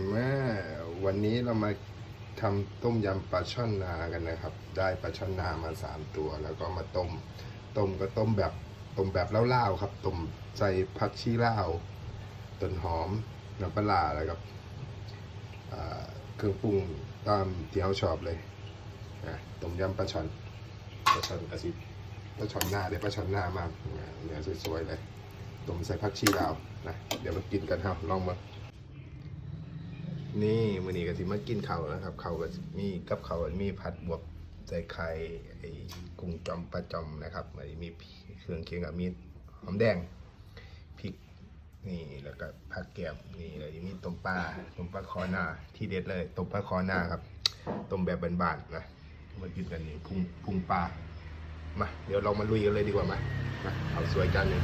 แม่วันนี้เรามาทำต้มยำปลาช่อนนากันนะครับ ได้ปลาช่อนนามาสามตัว แล้วก็มาต้ม ต้มก็ต้มแบบต้มแบบเล่าๆครับต้มใส่ผักชีเล่าต้นหอมน้ำปลาร้าแล้วกับเครื่องปรุงตามที่เขาชอบเลยนะต้มยำปลาช่อนปลาช่อนกระสิปลาช่อนหน้าเดี๋ยปลาช่อนหน้ามากเนื้อสวยๆเลยต้มใส่ผักชีเล่านะเดี๋ยวมากินกันครับลองมา นี่มื้อนี้ก็สิมากินข้าวนะครับข้าวก็มีกับข้าวมีผัดบวบใส่ไข่ไอ้กุ้งจอมปลาจอมนะครับมันมีเครื่องเคียงกับมีหอมแดงพริกนี่แล้วก็ผักแกมนี่แล้วยังมีต้มปลาต้มปลาคอหน้าที่เด็ดเลยต้มปลาคอหน้าครับต้มแบบบานๆนะมากินกันนี่พุงพุงปลามาเดี๋ยวเรามาลุยกันเลยดีกว่ามามาเอาสวยจานหนึ่ง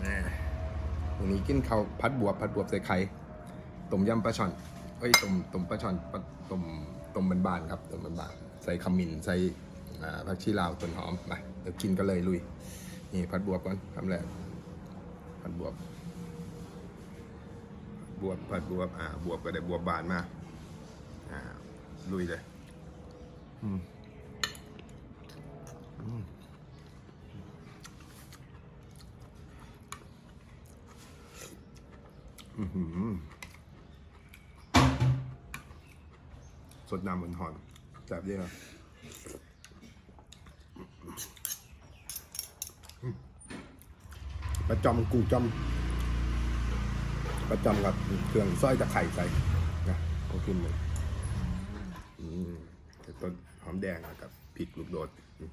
แหม่ วันนี้กินข้าวพัดบวบพัดบวบใส่ไข่ต้มยำปลาช่อนเอ้ยต้มต้มปลาช่อนต้มต้มบานๆครับต้มบานๆใส่ขมิ้นใส่ผักชีลาวต้นหอมมาเดี๋ยวกินกันเลยลุยนี่พัดบวบก่อนทำแรกพัดบวบบวบพัดบวบอ่าบวบก็ได้บวบบานมาอ่าลุยเลยอืมอืม อื้อหือ สดน้ำเหมือนหอนแซ่บดีครับประจอมกุ้งจอมประจอมกับเครื่องสร้อยตะไคร่ใส่นะก็ขึ้นเลยอืมแต่ต้นหอมแดงกับพริกลูกโดดอืม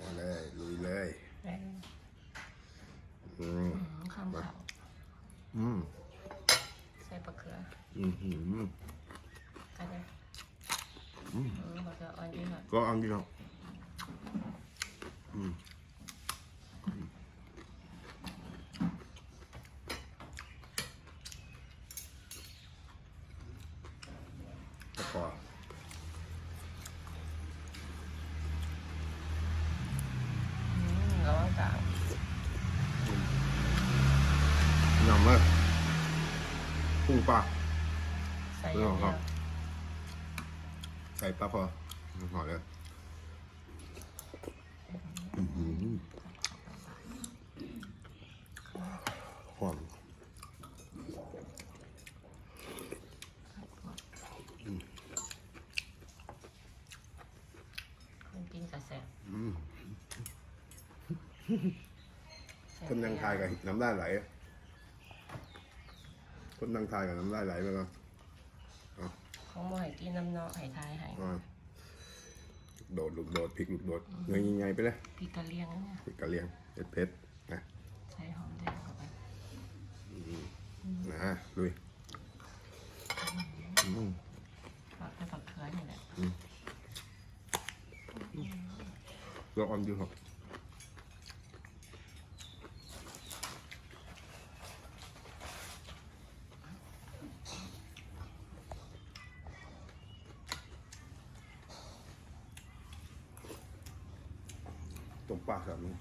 มาเลยลุยเลย อืม ข้ามเขา อืมใส่ปลาเขืออืมหืมกันเลยอืมอืมปลาเขืออ่อนดีหน่อยก็อันนี้ครับอืมตะกอ อืมระวังกลาง ยำมากกุ้งปลา ใส่ระวังครัเยบอะใส่ปลาพอหอเลยอื้อหือหอมๆมันกินกับแซ่บอืมแซ่บคนนั่งทายกับน้ำลายไหล คนนั่งทายกับน้ำลายไหลไปแล้วของหมอยกินน้ำเนาะไห่ทายไห่อ่าโดดลูกโดดพริกลูกโดดเงยยังไงไปเลยพริกกะเลียงนะเนี่ยพริกกะเหรียงเผ็ดเผ็ดนะใส่หอมแดงเข้าไปนะลุยอืมปลาแค่ปลาเขือนี่แหละเราออนอยู่ครับ ปากแบบนี้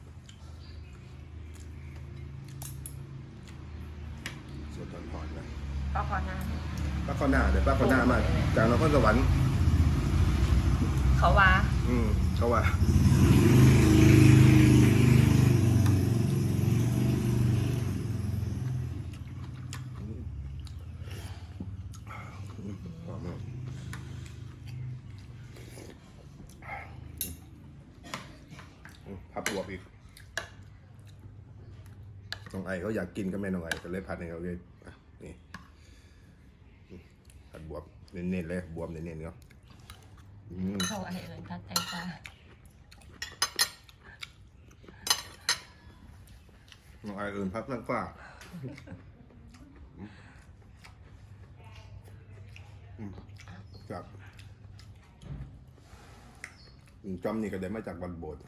ส่วนตอนหอนนะปลาคอหน้าป้าข้อหน้าเดี๋ยวป้าข้อหน้ามาจากนครสวรรค์เขาว่าอืมเขาว่าหอมมาก อืมพับบวบอีกน้องไอเขาอยากกินก็แม่น้องไอก็เลยพัดให้เขาเลยอะนี่อืมผัดบวบเน้นๆเลยบวบเน้นๆเนาะอืมเขาไอ้เอิญพัดไตปลาน้องไออื่นพักนั่งฟ้าอืมจากลุงจอมนี่ก็ได้มาจากวัดโบสถ์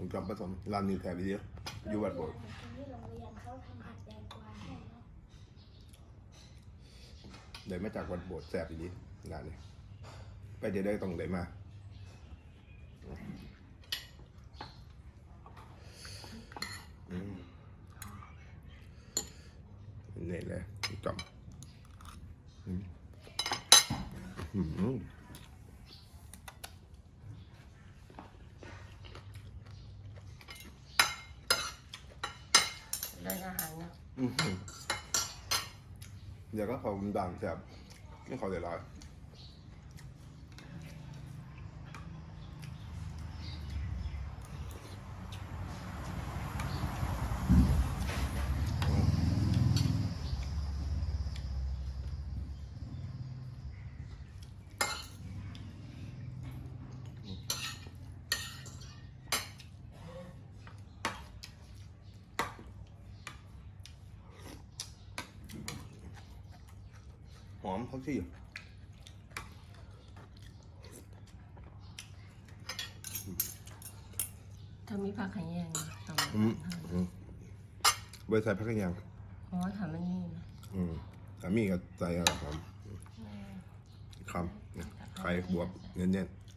ผมกลับผสมลานนิวแคร์วิดีโออยู่วัดโบสถ์เยเดี๋ยวมาจากวัดโบสถ์แสบอีกทีงานนี้ไปเดี๋ยวได้ตรงไหนมาเนี่ยแหละจอมอืม เดี๋ยวก็เขาดังแซ่บไม่ขอเดี๋ยวร้อย อมเขาที่ถ้ามีผักขยงต่อมาอืมอืมใบใส่พักกันยังอ๋อถามมันนี่นะอืมสามีก็ใส่อะไรหอมคำไข่บวบเน้นๆ